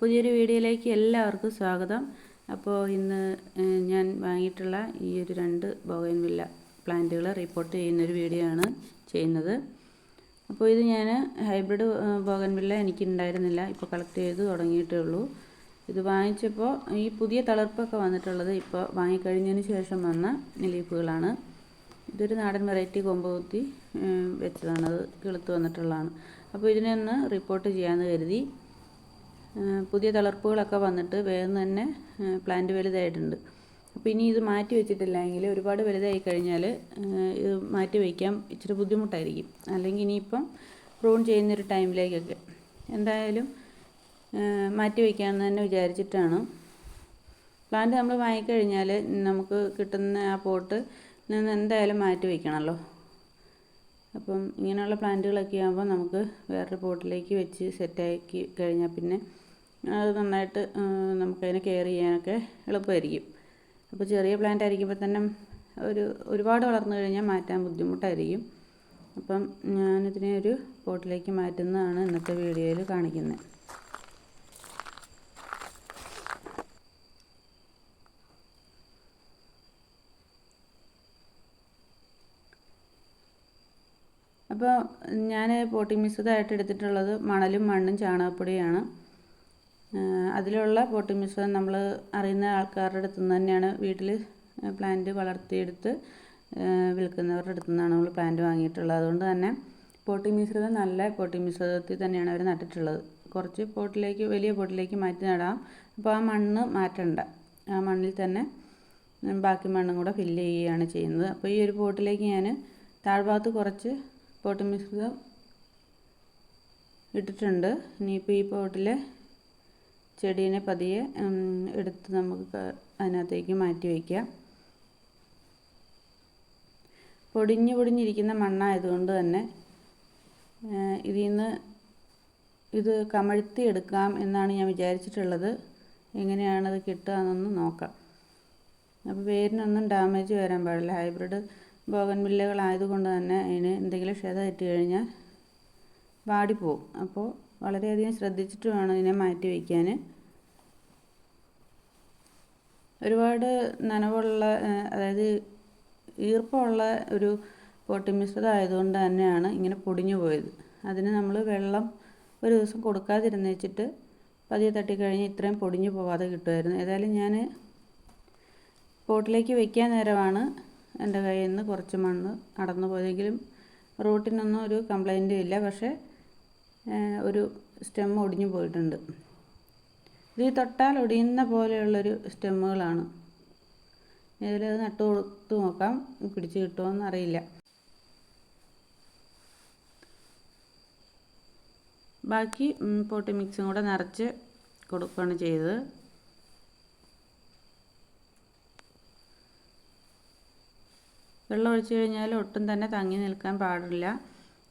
പുതിയൊരു വീഡിയോയിലേക്ക് എല്ലാവർക്കും സ്വാഗതം. അപ്പോൾ ഇന്ന് ഞാൻ വാങ്ങിയിട്ടുള്ള ഈ ഒരു രണ്ട് ബോഗൻവില്ല പ്ലാന്റുകൾ റിപ്പോർട്ട് ചെയ്യുന്നൊരു വീഡിയോ ആണ് ചെയ്യുന്നത്. അപ്പോൾ ഇത് ഞാൻ ഹൈബ്രിഡ് ബോഗൻവില്ല എനിക്ക് ഉണ്ടായിരുന്നില്ല ഇപ്പോൾ കളക്ട് ചെയ്ത് തുടങ്ങിയിട്ടേ ഉള്ളൂ. ഇത് വാങ്ങിച്ചപ്പോൾ ഈ പുതിയ തളർപ്പൊക്കെ വന്നിട്ടുള്ളത് ഇപ്പോൾ വാങ്ങിക്കഴിഞ്ഞതിന് ശേഷം വന്ന ലീഫുകളാണ്. ഇതൊരു നാടൻ വെറൈറ്റി വെച്ചതാണ്. അത് കിളുത്ത് വന്നിട്ടുള്ളതാണ്. അപ്പോൾ ഇതിനെ ഒന്ന് റിപ്പോർട്ട് ചെയ്യാമെന്ന് കരുതി. പുതിയ തളർപ്പുകളൊക്കെ വന്നിട്ട് വേഗം തന്നെ പ്ലാന്റ് വലുതായിട്ടുണ്ട്. അപ്പോൾ ഇനി ഇത് മാറ്റി വെച്ചിട്ടില്ലെങ്കിൽ ഒരുപാട് വലുതായി കഴിഞ്ഞാൽ ഇത് മാറ്റി വയ്ക്കാൻ ഇച്ചിരി ബുദ്ധിമുട്ടായിരിക്കും. അല്ലെങ്കിൽ ഇനിയിപ്പം പ്രൂൺ ചെയ്യുന്നൊരു ടൈമിലേക്കൊക്കെ എന്തായാലും മാറ്റി വയ്ക്കാമെന്ന് തന്നെ വിചാരിച്ചിട്ടാണ്. പ്ലാന്റ് നമ്മൾ വാങ്ങിക്കഴിഞ്ഞാൽ നമുക്ക് കിട്ടുന്ന ആ പോട്ട് നിന്ന് എന്തായാലും മാറ്റി വയ്ക്കണമല്ലോ അപ്പം ഇങ്ങനെയുള്ള പ്ലാന്റുകളൊക്കെ ആകുമ്പോൾ നമുക്ക് വേറൊരു പോട്ടിലേക്ക് വെച്ച് സെറ്റാക്കി കഴിഞ്ഞാൽ പിന്നെ അത് നന്നായിട്ട് നമുക്കതിനെ കെയർ ചെയ്യാനൊക്കെ എളുപ്പമായിരിക്കും. അപ്പോൾ ചെറിയ പ്ലാന്റ് ആയിരിക്കുമ്പോൾ തന്നെ ഒരു ഒരുപാട് വളർന്നു കഴിഞ്ഞാൽ മാറ്റാൻ ബുദ്ധിമുട്ടായിരിക്കും. അപ്പം ഞാനിതിനെ ഒരു പോട്ടിലേക്ക് മാറ്റുന്നതാണ് ഇന്നത്തെ വീഡിയോയിൽ കാണിക്കുന്നത് അപ്പോൾ ഞാൻ പോട്ടിംഗ് മിശ്രിതമായിട്ട് എടുത്തിട്ടുള്ളത് മണലും മണ്ണും ചാണകപ്പൊടിയാണ്. അതിലുള്ള പോട്ടിംഗ് മിശ്രിതം നമ്മൾ അറിയുന്ന ആൾക്കാരുടെ അടുത്ത് നിന്ന് തന്നെയാണ് വീട്ടിൽ പ്ലാന്റ് വളർത്തിയെടുത്ത് വിൽക്കുന്നവരുടെ അടുത്തു നിന്നാണ് നമ്മൾ പ്ലാന്റ് വാങ്ങിയിട്ടുള്ളത്. അതുകൊണ്ട് തന്നെ പോട്ടിംഗ് മിശ്രിതം നല്ല പോട്ടിംഗ് മിശ്രിതത്തിൽ തന്നെയാണ് അവർ നട്ടിട്ടുള്ളത്. കുറച്ച് പോട്ടിലേക്ക് വലിയ പോട്ടിലേക്ക് മാറ്റി നടാം. അപ്പോൾ ആ മണ്ണ് മാറ്റണ്ട. ആ മണ്ണിൽ തന്നെ ബാക്കി മണ്ണും കൂടെ ഫില്ല് ചെയ്യുകയാണ് ചെയ്യുന്നത്. അപ്പോൾ ഈ ഒരു പോട്ടിലേക്ക് ഞാൻ താഴ്ഭാഗത്ത് കുറച്ച് പോട്ട് മിശ്രിതം ഇട്ടിട്ടുണ്ട്. ഇനിയിപ്പോൾ ഈ പോട്ടിലെ ചെടീനെ പതിയെ എടുത്ത് നമുക്ക് അതിനകത്തേക്ക് മാറ്റി വയ്ക്കാം പൊടിഞ്ഞു പൊടിഞ്ഞിരിക്കുന്ന മണ്ണായതുകൊണ്ട് തന്നെ ഇതിൽ നിന്ന് ഇത് കമഴ്ത്തി എടുക്കാം എന്നാണ് ഞാൻ വിചാരിച്ചിട്ടുള്ളത്. എങ്ങനെയാണത് കിട്ടുക എന്നൊന്ന് നോക്കാം. അപ്പോൾ വേരിനൊന്നും ഡാമേജ് വരാൻ പാടില്ല. ഹൈബ്രിഡ് ബോഗൻവില്ലകളായതുകൊണ്ട് തന്നെ അതിന് എന്തെങ്കിലും ക്ഷത തെറ്റി കഴിഞ്ഞാൽ വാടിപ്പോവും. അപ്പോൾ വളരെയധികം ശ്രദ്ധിച്ചിട്ട് വേണം ഇതിനെ മാറ്റി വയ്ക്കാൻ. ഒരുപാട് നനവുള്ള അതായത് ഈർപ്പമുള്ള ഒരു പോട്ടി മിശ്രിതമായതുകൊണ്ട് തന്നെയാണ് ഇങ്ങനെ പൊടിഞ്ഞു പോയത്. അതിന് നമ്മൾ വെള്ളം ഒരു ദിവസം കൊടുക്കാതിരുന്ന് വെച്ചിട്ട് പതിയെ തട്ടിക്കഴിഞ്ഞ് ഇത്രയും പൊടിഞ്ഞു പോവാതെ കിട്ടുമായിരുന്നു. ഏതായാലും ഞാൻ പോട്ടിലേക്ക് വയ്ക്കാൻ നേരമാണ് എന്റെ കയ്യിൽ നിന്ന് കുറച്ച് മണ്ണ് അടന്നു പോയെങ്കിലും റൂട്ടിനൊന്നും ഒരു കംപ്ലൈന്റും ഇല്ല. പക്ഷേ ഒരു സ്റ്റെം ഒടിഞ്ഞു പോയിട്ടുണ്ട്. ഇത് തൊട്ടാൽ ഒടിയുന്ന പോലെയുള്ളൊരു സ്റ്റെമ്മുകളാണ് ഇതിലത് നട്ടു കൊടുത്ത് നോക്കാം. പിടിച്ച് കിട്ടുമോയെന്ന് അറിയില്ല. ബാക്കി പോട്ടി മിക്സും കൂടെ നിറച്ച് കൊടുക്കുകയാണ് ചെയ്തത്. വെള്ളം ഒഴിച്ചു കഴിഞ്ഞാൽ ഒട്ടും തന്നെ തങ്ങി നിൽക്കാൻ പാടില്ല.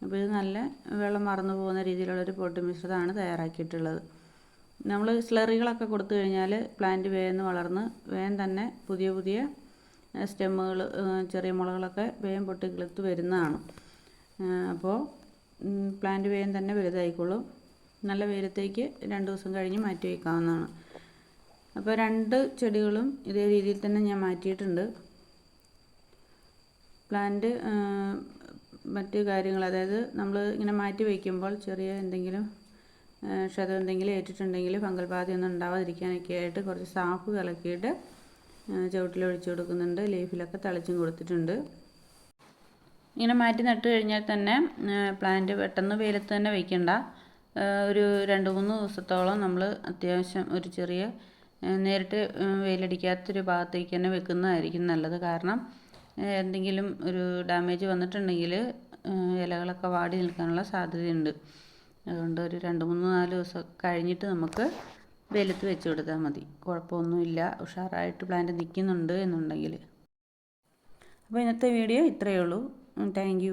അപ്പോൾ ഇത് നല്ല വെള്ളം മറന്നു പോകുന്ന രീതിയിലുള്ളൊരു പൊടി മിശ്രിതമാണ് തയ്യാറാക്കിയിട്ടുള്ളത്. നമ്മൾ സ്ലറികളൊക്കെ കൊടുത്തു കഴിഞ്ഞാൽ പ്ലാന്റ് വേഗം വളർന്ന് വേഗം തന്നെ പുതിയ പുതിയ സ്റ്റെമ്മുകൾ ചെറിയ മുളകളൊക്കെ വേഗം പൊട്ടി കിളുത്ത് വരുന്നതാണ്. അപ്പോൾ പ്ലാന്റ് വേഗം തന്നെ വലുതായിക്കോളും. നല്ല വെയിലത്തേക്ക് രണ്ട് ദിവസം കഴിഞ്ഞ് മാറ്റി വയ്ക്കാവുന്നതാണ്. അപ്പോൾ രണ്ട് ചെടികളും ഇതേ രീതിയിൽ തന്നെ ഞാൻ മാറ്റിയിട്ടുണ്ട്. പ്ലാന്റ് മറ്റു കാര്യങ്ങൾ അതായത് നമ്മൾ ഇങ്ങനെ മാറ്റി വയ്ക്കുമ്പോൾ ചെറിയ എന്തെങ്കിലും ക്ഷതം എന്തെങ്കിലും ഏറ്റിട്ടുണ്ടെങ്കിൽ ഫംഗൽ ബാധയൊന്നും ഉണ്ടാവാതിരിക്കാനൊക്കെ ആയിട്ട് കുറച്ച് സാഫ് കലക്കിയിട്ട് ചുവട്ടിൽ ഒഴിച്ചു കൊടുക്കുന്നുണ്ട്. ലീഫിലൊക്കെ തളിച്ചും കൊടുത്തിട്ടുണ്ട്. ഇങ്ങനെ മാറ്റി നട്ട് കഴിഞ്ഞാൽ തന്നെ പ്ലാന്റ് പെട്ടെന്ന് വെയിലത്ത് തന്നെ വയ്ക്കണ്ട ഒരു രണ്ട് മൂന്ന് ദിവസത്തോളം നമ്മൾ അത്യാവശ്യം ഒരു ചെറിയ നേരിട്ട് വെയിലടിക്കാത്തൊരു ഭാഗത്തേക്ക് തന്നെ വെക്കുന്നതായിരിക്കും നല്ലത്. കാരണം എന്തെങ്കിലും ഒരു ഡാമേജ് വന്നിട്ടുണ്ടെങ്കിൽ ഇലകളൊക്കെ വാടി നിൽക്കാനുള്ള സാധ്യതയുണ്ട്. അതുകൊണ്ട് ഒരു രണ്ട് മൂന്ന് നാല് ദിവസം കഴിഞ്ഞിട്ട് നമുക്ക് വെയിലത്ത് വെച്ച് കൊടുത്താൽ മതി. കുഴപ്പമൊന്നുമില്ല. ഉഷാറായിട്ട് പ്ലാന്റ് നിൽക്കുന്നുണ്ട് എന്നുണ്ടെങ്കിൽ. അപ്പോൾ ഇന്നത്തെ വീഡിയോ ഇത്രയേ ഉള്ളൂ. താങ്ക്